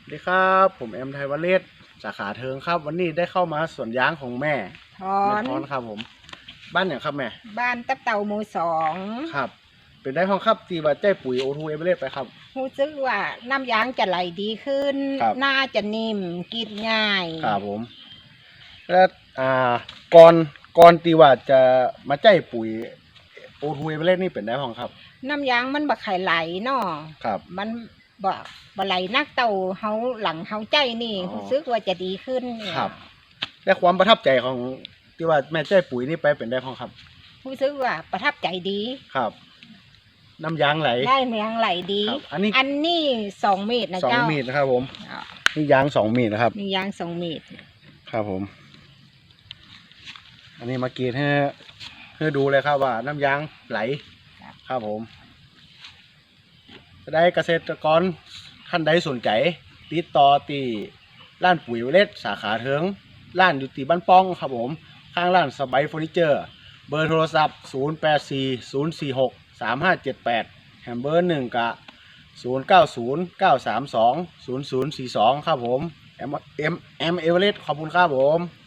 สวัสดีครับ ผมแอมไทยวเลศสาขาเทิงครับ วันนี้ได้เข้ามาสวนยางของแม่ทอแม่นพรครับผม บ้านอย่างครับแม่ บ้านตับเต่าหมู่สองครับ เป็นได้ห้องครับตีว่าใจปุ๋ยโอทูเอเวอเรสต์ไปครับ รู้สึกว่าน้ำยางจะไหลดีขึ้น ครับ หน้าจะนิ่มกินง่ายครับผม แล้วอ่าก่อนก่อนตีว่าจะมาใจปุ๋ยโอทูเอเวอเรสต์นี่เป็นได้ห้องครับ น้ำยางมันบ่ไข่ไหลเนาะครับ มัน บ่บ่ไหลนักเต่าเฮาหลังเฮาใจนี่อ๋อ รู้สึกว่าจะดีขึ้นเนี่ยครับ และความประทับใจของที่ว่าแม่ใจปุ๋ยนี่ไปเป็นได้ห้องครับ รู้สึกว่าประทับใจดี ครับ น้ำยางไหลได้เมียงไหลดี ครับ อันนี้อันนี้สองเมตรนะสองเจ้ามีดนะครับ ผมอ่านี่ยางสองมีดนะครับนี่ยางสองเมตร ครับผม อันนี้มากรีดให้ให้ดูเลยครับว่าน้ำยางไหล ครับผม จะได้เกษตรกรท่านใดสนใจ ติดต่อตีร้านปุ๋ยเวเลสสาขาเทิงร้านอยู่ตีบ้านป้องครับผม ข้างร้านสบายเฟอร์นิเจอร์ เบอร์โทรศัพท์ 0 8 4 0 4 6 3 5 7 8 แฮมเบอร์หนึ่งกะ 0 9 0 9 3 2 0 0 4 2 ครับผมแอมแอมแอมเอเวอเรสต์ขอบคุณครับผม